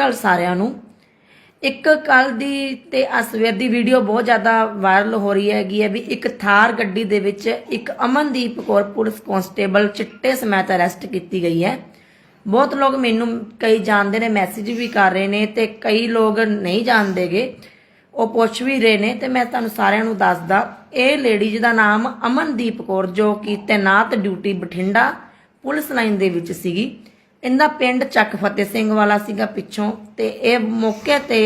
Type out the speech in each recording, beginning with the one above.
ਅਕਾਲ ਸਾਰਿਆਂ ਨੂੰ, ਇੱਕ ਕੱਲ ਦੀ ਤੇ ਅਸਵੇਰ ਦੀ ਵੀਡੀਓ ਬਹੁਤ ਜ਼ਿਆਦਾ ਵਾਇਰਲ ਹੋ ਰਹੀ ਹੈਗੀ ਹੈ ਵੀ ਇੱਕ ਥਾਰ ਗੱਡੀ ਦੇ ਵਿੱਚ ਇੱਕ ਅਮਨਦੀਪ ਕੌਰ ਪੁਲਿਸ ਕਾਂਸਟੇਬਲ ਚਿੱਟੇ ਸਮੇਤ ਅਰੈਸਟ ਕੀਤੀ ਗਈ ਹੈ। ਬਹੁਤ ਲੋਕ ਮੈਨੂੰ ਕਈ ਜਾਣਦੇ ਨੇ ਮੈਸੇਜ ਵੀ ਕਰ ਰਹੇ ਨੇ ਤੇ ਕਈ ਲੋਕ ਨਹੀਂ ਜਾਣਦੇਗੇ ਉਹ ਪੁੱਛ ਵੀ ਰਹੇ ਨੇ ਤੇ ਮੈਂ ਤੁਹਾਨੂੰ ਸਾਰਿਆਂ ਨੂੰ ਦੱਸਦਾ, ਇਹ ਲੇਡੀ ਜਿਹਦਾ ਨਾਮ ਅਮਨਦੀਪ ਕੌਰ ਜੋ ਕਿ ਤੈਨਾਤ ਡਿਊਟੀ ਬਠਿੰਡਾ ਪੁਲਿਸ ਲਾਈਨ ਦੇ ਵਿੱਚ ਸੀਗੀ ਇਹਦਾ ਪਿੰਡ ਚੱਕ ਫਤਿਹ ਸਿੰਘ ਵਾਲਾ ਸੀਗਾ ਪਿੱਛੋਂ ਤੇ ਇਹ ਮੌਕੇ ਤੇ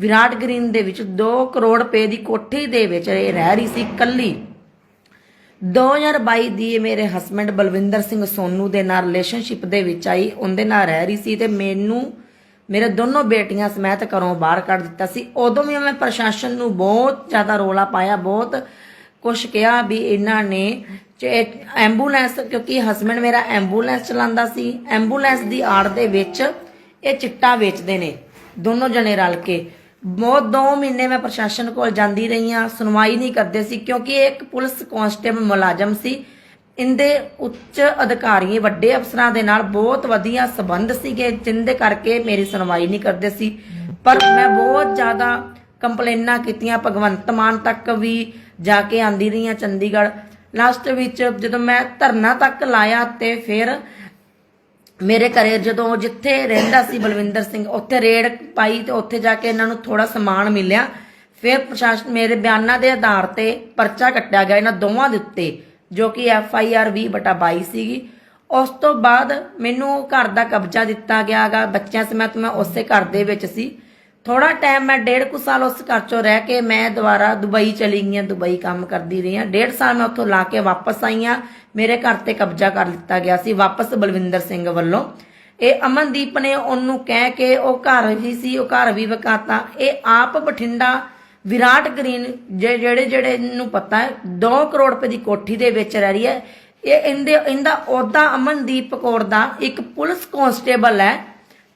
ਵਿਰਾਟ ਗ੍ਰੀਨ ਦੇ ਵਿੱਚ 2 ਕਰੋੜ ਰੁਪਏ ਦੀ ਕੋਠੀ ਦੇ ਵਿੱਚ ਇਹ ਰਹਿ ਰਹੀ ਸੀ ਕੱਲੀ। 2022 ਦੀ ਮੇਰੇ ਹਸਬੰਡ ਬਲਵਿੰਦਰ ਸਿੰਘ ਸੋਨੂ ਦੇ ਨਾਲ ਰਿਲੇਸ਼ਨਸ਼ਿਪ ਦੇ ਵਿੱਚ ਆਈ, ਉਹਦੇ ਨਾਲ ਰਹਿ ਰਹੀ ਸੀ ਤੇ ਮੈਨੂੰ, ਮੇਰੇ ਦੋਨੋਂ ਬੇਟੀਆਂ ਸਮੇਤ ਘਰੋਂ ਬਾਹਰ ਕੱਢ ਦਿੱਤਾ ਸੀ। ਉਦੋਂ ਵੀ ਮੈਂ ਪ੍ਰਸ਼ਾਸਨ ਨੂੰ ਬਹੁਤ ਜ਼ਿਆਦਾ ਰੋਲਾ ਪਾਇਆ, ਬਹੁਤ ਕੁਛ ਕਿਹਾ ਵੀ ਇਹਨਾਂ ਨੇ ਐਂਬੂਲੈਂਸ, ਕਿਉਂਕਿ ਹਸਬੰਡ ਮੇਰਾ ਐਂਬੂਲੈਂਸ ਚਲਾਉਂਦਾ ਸੀ। ਐਂਬੂਲੈਂਸ ਦੀ ਆੜ ਦੇ ਵਿੱਚ ਇਹ ਚਿੱਟਾ ਵੇਚਦੇ ਨੇ, ਦੋਨੋਂ ਜਣੇ ਰਲ ਕੇ। ਬਹੁਤ 2 ਮਹੀਨੇ ਮੈਂ ਪ੍ਰਸ਼ਾਸਨ ਕੋਲ ਜਾਂਦੀ ਰਹੀ ਆ ਸੁਣਵਾਈ ਨਹੀਂ ਕਰਦੇ ਸੀ, ਕਿਉਂਕਿ ਇਹ ਇੱਕ ਪੁਲਿਸ ਕਾਂਸਟੇਬਲ ਮੁਲਾਜ਼ਮ ਸੀ। ਇੰਦੇ ਉੱਚ ਅਧਿਕਾਰੀ, ਵੱਡੇ ਅਫਸਰਾਂ ਦੇ ਨਾਲ ਬਹੁਤ ਵਧੀਆ ਸਬੰਧ ਸੀਗੇ, ਜਿੰਦੇ ਕਰਕੇ ਮੇਰੀ ਸੁਣਵਾਈ ਨਹੀਂ ਕਰਦੇ ਸੀ। ਪਰ ਮੈਂ ਬਹੁਤ ਜ਼ਿਆਦਾ ਕੰਪਲੇਨਾਂ ਕੀਤੀਆਂ, ਭਗਵੰਤ ਮਾਨ ਤੱਕ ਵੀ ਜਾ ਕੇ ਆਂਦੀ ਰਹੀ ਹਾਂ, ਚੰਡੀਗੜ੍ਹ। ਲਾਸਟ ਵਿੱਚ ਜਦੋਂ ਮੈਂ ਧਰਨਾ ਤੱਕ ਲਾਇਆ ਤੇ ਫਿਰ ਮੇਰੇ ਘਰੇ ਜਦੋਂ ਜਿੱਥੇ ਰਹਿੰਦਾ ਸੀ ਬਲਵਿੰਦਰ ਸਿੰਘ, ਉੱਥੇ ਰੇਡ ਪਾਈ ਤੇ ਉੱਥੇ ਜਾ ਕੇ ਇਹਨਾਂ ਨੂੰ ਥੋੜਾ ਸਮਾਨ ਮਿਲਿਆ। ਫਿਰ ਪ੍ਰਸ਼ਾਸਨ ਮੇਰੇ ਬਿਆਨਾਂ ਦੇ ਆਧਾਰ ਤੇ ਪਰਚਾ ਕੱਟਿਆ ਗਿਆ ਇਹਨਾਂ ਦੋਵਾਂ ਦੇ ਉੱਤੇ, ਜੋ ਕਿ ਐਫ ਆਈ ਆਰ 20/22 ਸੀਗੀ। ਉਸ ਤੋਂ ਬਾਅਦ ਮੈਨੂੰ ਘਰ ਦਾ ਕਬਜ਼ਾ ਦਿੱਤਾ ਗਿਆਗਾ। ਬੱਚਿਆਂ ਸਮੇਤ ਮੈਂ ਉਸੇ ਘਰ ਦੇ ਵਿੱਚ ਸੀ। ਥੋੜਾ ਟਾਈਮ ਮੈਂ ਡੇਢ ਕੁ ਸਾਲ ਉਸ ਘਰ ਚੋਂ ਰਹਿ ਕੇ ਮੈਂ ਦੁਬਾਰਾ ਦੁਬਈ ਚਲੀ ਗਈ ਹਾਂ, ਦੁਬਈ ਕੰਮ ਕਰਦੀ ਰਹੀ ਹਾਂ। ਡੇਢ ਸਾਲ ਮੈਂ ਉੱਥੋਂ ਲਾ ਕੇ ਵਾਪਸ ਆਈ ਹਾਂ। ਮੇਰੇ ਘਰ ਤੇ ਕਬਜ਼ਾ ਕਰ ਲਿੱਤਾ ਗਿਆ ਸੀ ਵਾਪਸ ਬਲਵਿੰਦਰ ਸਿੰਘ ਵੱਲੋਂ। ਇਹ ਅਮਨਦੀਪ ਨੇ ਉਹਨੂੰ ਕਹਿ ਕੇ ਉਹ ਘਰ ਹੀ ਸੀ, ਉਹ ਘਰ ਵੀ ਵਿਕਾਤਾ। ਇਹ ਆਪ ਬਠਿੰਡਾ ਵਿਰਾਟ ਗ੍ਰੀਨ ਜੇ- ਜਿਹੜੇ ਜਿਹੜੇ ਨੂੰ ਪਤਾ ਹੈ 2 ਕਰੋੜ ਰੁਪਏ ਦੀ ਕੋਠੀ ਦੇ ਵਿੱਚ ਰਹਿ ਰਹੀ ਹੈ। ਇਹ ਇਹਦੇ ਇਹਦਾ ਅਹੁਦਾ ਅਮਨਦੀਪ ਕੌਰ ਦਾ ਇੱਕ ਪੁਲਿਸ ਕਾਂਸਟੇਬਲ ਹੈ।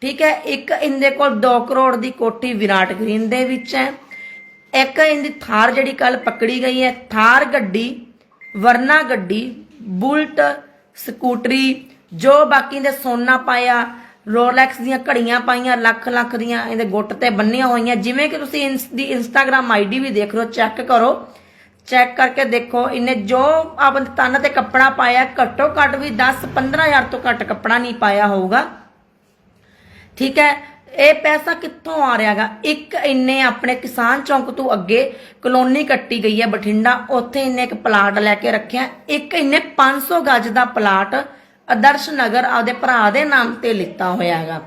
ਠੀਕ ਹੈ, ਇੱਕ ਇਹਦੇ ਕੋਲ 2 ਕਰੋੜ ਦੀ ਕੋਠੀ ਵਿਰਾਟ ਗ੍ਰੀਨ ਦੇ ਵਿੱਚ ਹੈ, ਇੱਕ ਇਹਦੀ ਥਾਰ ਜਿਹੜੀ ਕੱਲ ਪਕੜੀ ਗਈ ਹੈ, ਥਾਰ ਗੱਡੀ, ਵਰਨਾ ਗੱਡੀ, ਬੁਲਟ, ਸਕੂਟਰੀ, ਜੋ ਬਾਕੀ ਦੇ ਸੋਨਾ ਪਾਇਆ, ਰੋਲੈਕਸ ਦੀਆਂ ਘੜੀਆਂ ਪਾਈਆਂ, ਲੱਖ ਲੱਖ ਦੀਆਂ ਇਹਦੇ ਗੁੱਟ ਤੇ ਬੰਨੀਆਂ ਹੋਈਆਂ, ਜਿਵੇਂ ਕਿ ਤੁਸੀਂ ਇੰਸ, ਦੀ ਇੰਸਟਾਗ੍ਰam ਆਈਡੀ ਵੀ ਦੇਖ ਰਹੇ ਹੋ ਚੈੱਕ ਕਰੋ ਚੈੱਕ ਕਰਕੇ ਦੇਖੋ, ਇਹਨੇ ਜੋ ਆਪਣੇ ਤਨ ਤੇ ਕੱਪੜਾ ਪਾਇਆ, ਘੱਟੋ ਘੱਟ ਵੀ 10 15000 ਤੋਂ ਘੱਟ ਕੱਪੜਾ ਨਹੀਂ ਪਾਇਆ ਹੋਊਗਾ। ਠੀਕ ਹੈ? ਇਹ ਪੈਸਾ ਕਿੱਥੋਂ ਆ ਰਿਹਾਗਾ? ਇੱਕ ਇੰਨੇ ਆਪਣੇ ਕਿਸਾਨ ਚੌਂਕ ਤੋਂ ਅੱਗੇ ਕਲੋਨੀ ਕੱਟੀ ਗਈ ਹੈ ਬਠਿੰਡਾ। ਉੱਥੇ ਇੰਨੇ ਇੱਕ ਪਲਾਟ ਲੈ ਕੇ ਰੱਖਿਆ। ਇੱਕ ਇਹਨੇ 500 ਗੱਜ ਦਾ ਪਲਾਟ ਆਦਰਸ਼ ਨਗਰ ਆਪਦੇ ਭਰਾ ਦੇ ਨਾਮ ਤੇ ਲਿੱਤਾ ਹੋਇਆ ਹੈਗਾ।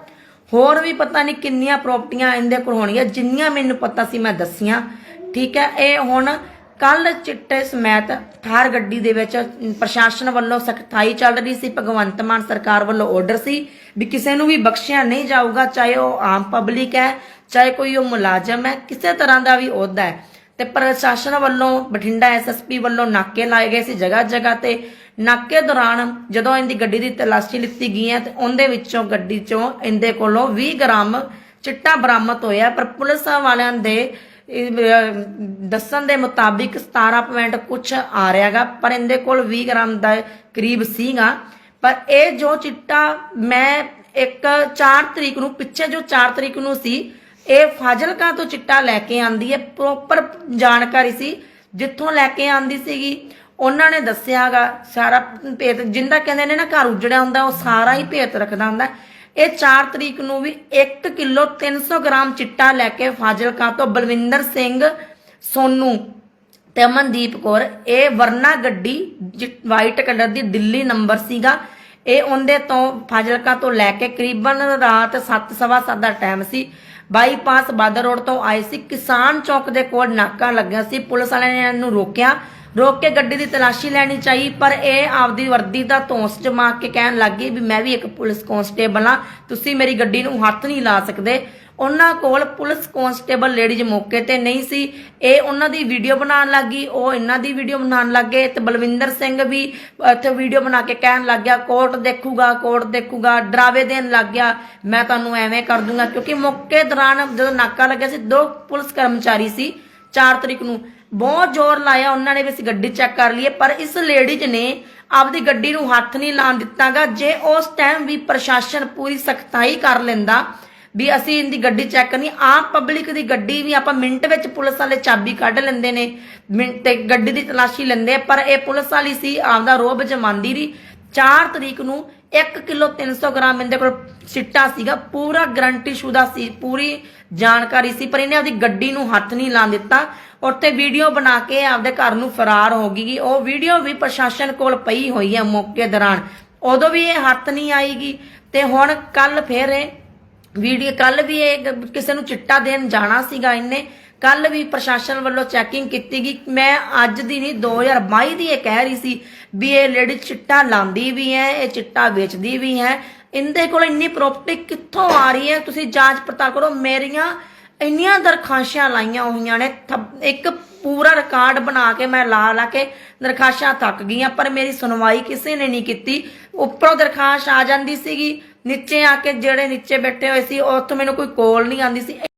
ਹੋਰ ਵੀ ਪਤਾ ਨਹੀਂ ਕਿੰਨੀਆਂ ਪ੍ਰਾਪਰਟੀਆਂ ਇਹਦੇ ਕੋਲ ਹੋਣਗੀਆਂ। ਜਿੰਨੀਆਂ ਮੈਨੂੰ ਪਤਾ ਸੀ ਮੈਂ ਦੱਸੀਆਂ। ਠੀਕ ਹੈ? ਇਹ ਹੁਣ ਕੱਲ ਚਿੱਟੇ ਸਮੇਤ ਥਾਰ ਗੱਡੀ ਦੇ ਵਿੱਚ ਪ੍ਰਸ਼ਾਸਨ ਵੱਲੋਂ ਸਖਤਾਈ ਚੱਲ ਰਹੀ ਸੀ। ਭਗਵੰਤ ਮਾਨ ਸਰਕਾਰ ਵੱਲੋਂ ਆਰਡਰ ਸੀ ਵੀ ਕਿਸੇ ਨੂੰ ਵੀ ਬਖਸ਼ਿਆ ਨਹੀਂ ਜਾਊਗਾ, ਚਾਹੇ ਉਹ ਆਮ ਪਬਲਿਕ ਹੈ, ਚਾਹੇ ਕੋਈ ਉਹ ਮੁਲਾਜ਼ਮ ਹੈ, ਕਿਸੇ ਤਰ੍ਹਾਂ ਦਾ ਵੀ ਅਹੁਦਾ ਹੈ। ਤੇ ਪ੍ਰਸ਼ਾਸਨ ਵੱਲੋਂ, ਬਠਿੰਡਾ ਐਸਐਸਪੀ ਵੱਲੋਂ ਨਾਕੇ ਲਾਏ ਗਏ ਸੀ ਜਗ੍ਹਾ ਜਗ੍ਹਾ ਤੇ। ਨਾਕੇ ਦੌਰਾਨ ਜਦੋਂ ਇਹਦੀ ਗੱਡੀ ਦੀ ਤਲਾਸ਼ੀ ਲਿੱਤੀ ਗਈ ਹੈ ਤੇ ਉਹਦੇ ਵਿੱਚੋਂ ਗੱਡੀ ਚੋਂ ਇਹਦੇ ਕੋਲੋਂ 20 ਗ੍ਰਾਮ ਚਿੱਟਾ ਬਰਾਮਦ ਹੋਇਆ, ਪਰ ਪੁਲਿਸ ਵਾਲਿਆਂ ਦੇ ਦੱਸਣ ਦੇ ਮੁਤਾਬਿਕ 17 ਪੁਆਇੰਟ ਕੁਛ ਆ ਰਿਹਾਗਾ, ਪਰ ਇਹਦੇ ਕੋਲ 20 ਗ੍ਰਾਮ ਦਾ ਕਰੀਬ ਸੀਗਾ। ਪਰ ਇਹ ਜੋ ਚਿੱਟਾ ਮੈਂ ਇੱਕ 4 ਤਰੀਕ ਨੂੰ, ਪਿੱਛੇ ਜੋ 4 ਤਰੀਕ ਨੂੰ ਸੀ, ਇਹ ਫਾਜ਼ਿਲਕਾ ਤੋਂ ਚਿੱਟਾ ਲੈ ਕੇ ਆਂਦੀ ਹੈ ਪ੍ਰੋਪਰ ਜਾਣਕਾਰੀ ਸੀ, ਜਿੱਥੋਂ ਲੈ ਕੇ ਆਂਦੀ ਸੀਗੀ। ਉਹਨਾਂ ਨੇ ਦੱਸਿਆਗਾ, ਸਾਰਾ ਭੇਤ, ਜਿੰਦਾ ਕਹਿੰਦੇ ਨੇ ਨਾ ਘਰ ਉਜੜਿਆ ਹੁੰਦਾ, ਉਹ ਸਾਰਾ ਹੀ ਭੇਤ ਰੱਖਦਾ ਹੁੰਦਾ। ਇਹ 4 ਤਰੀਕ ਨੂੰ ਵੀ 1 ਕਿਲੋ 300 ਗ੍ਰਾਮ ਚਿੱਟਾ ਲੈ ਕੇ ਫਾਜ਼ਿਲਕਾ ਤੋਂ ਬਲਵਿੰਦਰ ਸਿੰਘ, ਸੋਨੂ ਤੇ ਅਮਨਦੀਪ ਕੌਰ, ਇਹ ਵਰਨਾ ਗੱਡੀ ਵਾਈਟ ਕਲਰ ਦੀ ਦਿੱਲੀ ਨੰਬਰ ਸੀਗਾ। ਇਹ ਉਹਦੇ ਤੋਂ ਫਾਜ਼ਿਲਕਾ ਤੋਂ ਲੈ ਕੇ ਕਰੀਬਨ ਰਾਤ 7:30 ਦਾ ਟਾਈਮ ਸੀ। ਬਾਈਪਾਸ ਬਾਦਰ ਰੋਡ ਤੋਂ ਆਏ ਸੀ। ਕਿਸਾਨ ਚੌਕ ਦੇ ਕੋਲ ਨਾਕਾ ਲੱਗਿਆ ਸੀ। ਪੁਲਿਸ ਵਾਲਿਆਂ ਨੇ ਇਹਨੂੰ ਰੋਕਿਆ। ਰੋਕ ਕੇ ਗੱਡੀ ਦੀ ਤਲਾਸ਼ੀ ਲੈਣੀ ਚਾਹੀ, ਪਰ ਇਹ ਆਪਦੀ ਵਰਦੀ ਦਾ ਧੌਂਸ ਜਮਾ ਕੇ ਕਹਿਣ ਲੱਗੀ ਵੀ ਮੈਂ ਵੀ ਇੱਕ ਪੁਲਿਸ ਕਾਂਸਟੇਬਲ ਆ ਤੁਸੀਂ ਮੇਰੀ ਗੱਡੀ ਨੂੰ ਹੱਥ ਨਹੀਂ ਲਾ ਸਕਦੇ। ਉਹਨਾਂ ਕੋਲ ਪੁਲਿਸ ਕਾਂਸਟੇਬਲ ਲੇਡੀਜ਼ ਮੌਕੇ ਤੇ ਨਹੀਂ ਸੀ। ਇਹ ਉਹਨਾਂ ਦੀ ਵੀਡੀਓ ਬਣਾਉਣ ਲੱਗੀ, ਉਹ ਇਹਨਾਂ ਦੀ ਵੀਡੀਓ ਬਣਾਉਣ ਲੱਗੇ ਤੇ ਬਲਵਿੰਦਰ ਸਿੰਘ ਵੀ ਇੱਥੇ ਵੀਡੀਓ ਬਣਾ ਕੇ ਕਹਿਣ ਲੱਗ ਗਿਆ ਕੋਰਟ ਦੇਖੂਗਾ ਕੋਰਟ ਦੇਖੂਗਾ, ਡਰਾਵੇ ਦੇਣ ਲੱਗ ਗਿਆ। ਮੈਂ ਤੁਹਾਨੂੰ ਐਵੇਂ ਕਰ ਦੂੰਗਾ। ਕਿਉਂਕਿ ਮੌਕੇ ਦੌਰਾਨ ਜਦੋਂ ਨਾਕਾ ਲੱਗਿਆ ਸੀ, ਦੋ ਪੁਲਿਸ ਕਰਮਚਾਰੀ ਸੀ 4 ਤਰੀਕ ਨੂੰ। ਬਹੁਤ ਜ਼ੋਰ ਲਾਇਆ ਉਹਨਾਂ ਨੇ ਵੀ ਅਸੀਂ ਗੱਡੀ ਚੈੱਕ ਕਰ ਲਈਏ, ਪਰ ਇਸ ਲੇਡੀਜ਼ ਨੇ ਆਪਦੀ ਗੱਡੀ ਨੂੰ ਹੱਥ ਨਹੀਂ ਲਾਣ ਦਿੱਤਾਗਾ। ਜੇ ਉਸ ਟਾਈਮ ਵੀ ਪ੍ਰਸ਼ਾਸਨ ਪੂਰੀ ਸਖਤਾਈ ਕਰ ਲੈਂਦਾ ਵੀ ਅਸੀਂ ਇਹਦੀ ਗੱਡੀ ਚੈੱਕ ਕਰਨੀ ਆਮ ਪਬਲਿਕ ਦੀ ਗੱਡੀ ਵੀ ਆਪਾਂ ਮਿੰਟ ਵਿੱਚ ਪੁਲਿਸ ਵਾਲੇ ਚਾਬੀ ਕੱਢ ਲੈਂਦੇ ਨੇ, ਮਿੰਟ ਤੇ ਗੱਡੀ ਦੀ ਤਲਾਸ਼ੀ ਲੈਂਦੇ ਪਰ ਇਹ ਪੁਲਿਸ ਵਾਲੀ ਸੀ, ਆਪਦਾ ਰੋਬ ਜਮਾਂਦੀ ਰਹੀ 4 ਤਰੀਕ ਨੂੰ 1 ਕਿਲੋ 300 ਗ੍ਰਾਮ ਇਹਦੇ ਕੋਲ ਚਿੱਟਾ ਸੀਗਾ, ਪੂਰਾ ਗਰੰਟੀ ਸ਼ੁਦਾ ਸੀ, ਪੂਰੀ ਜਾਣਕਾਰੀ ਸੀ, ਪਰ ਇਹਨੇ ਆਪਦੀ ਗੱਡੀ ਨੂੰ ਹੱਥ ਨਹੀਂ ਲਾ ਦਿੱਤਾ। ਔਰ ਤੇ ਵੀਡੀਓ ਬਣਾ ਕੇ ਆਪਦੇ ਘਰ ਨੂੰ ਫਰਾਰ ਹੋ ਗਈ। ਉਹ ਵੀਡੀਓ ਵੀ ਪ੍ਰਸ਼ਾਸਨ ਕੋਲ ਪਈ ਹੋਈ ਹੈ ਮੌਕੇ ਦੌਰਾਨ। ਉਦੋਂ ਵੀ ਇਹ ਹੱਥ ਨਹੀਂ ਆਏਗੀ ਤੇ ਹੁਣ ਕੱਲ ਫੇਰ ਇਹ ਵੀਡੀਓ, ਕੱਲ ਵੀ ਇਹ ਕਿਸੇ ਨੂੰ ਚਿੱਟਾ ਦੇਣ ਜਾਣਾ ਸੀਗਾ ਇਹਨੇ, ਕੱਲ ਵੀ ਪ੍ਰਸ਼ਾਸਨ ਵੱਲੋਂ ਚੈਕਿੰਗ ਕੀਤੀ ਗਈ। ਮੈਂ ਅੱਜ ਦੀ ਨਹੀਂ 2022 ਦੀ ਇਹ ਕਹਿ ਰਹੀ ਸੀ ਵੀ ਇਹ ਲੇਡੀ ਚਿੱਟਾ ਲਾਉਂਦੀ ਵੀ ਹੈ, ਇਹ ਚਿੱਟਾ ਵੇਚਦੀ ਵੀ ਹੈ। ਇਹਦੇ ਕੋਲ ਇੰਨੀ ਪ੍ਰਾਪਰਟੀ ਕਿੱਥੋਂ ਆ ਰਹੀ ਹੈ? ਤੁਸੀਂ ਜਾਂਚ ਪੜਤਾਲ ਕਰੋ, ਮੇਰੀਆਂ ਇੰਨੀਆਂ ਦਰਖਾਸ਼ਾਂ ਲਾਈਆਂ ਹੋਈਆਂ ਨੇ ਇੱਕ ਪੂਰਾ ਰਿਕਾਰਡ ਬਣਾ ਕੇ ਮੈਂ ਲਾ ਲਾ ਕੇ ਦਰਖਾਸ਼ਾਂ ਥੱਕ ਗਈਆਂ, ਪਰ ਮੇਰੀ ਸੁਣਵਾਈ ਕਿਸੇ ਨੇ ਨਹੀਂ ਕੀਤੀ। ਉੱਪਰੋਂ ਦਰਖਾਸ਼ ਆ ਜਾਂਦੀ ਸੀਗੀ ਨੀਚੇ ਆ ਕੇ ਜਿਹੜੇ ਨੀਚੇ ਬੈਠੇ ਹੋਏ ਸੀ ਉੱਥੋਂ ਮੈਨੂੰ ਕੋਈ ਕੋਲ ਨਹੀਂ ਆਉਂਦੀ ਸੀ।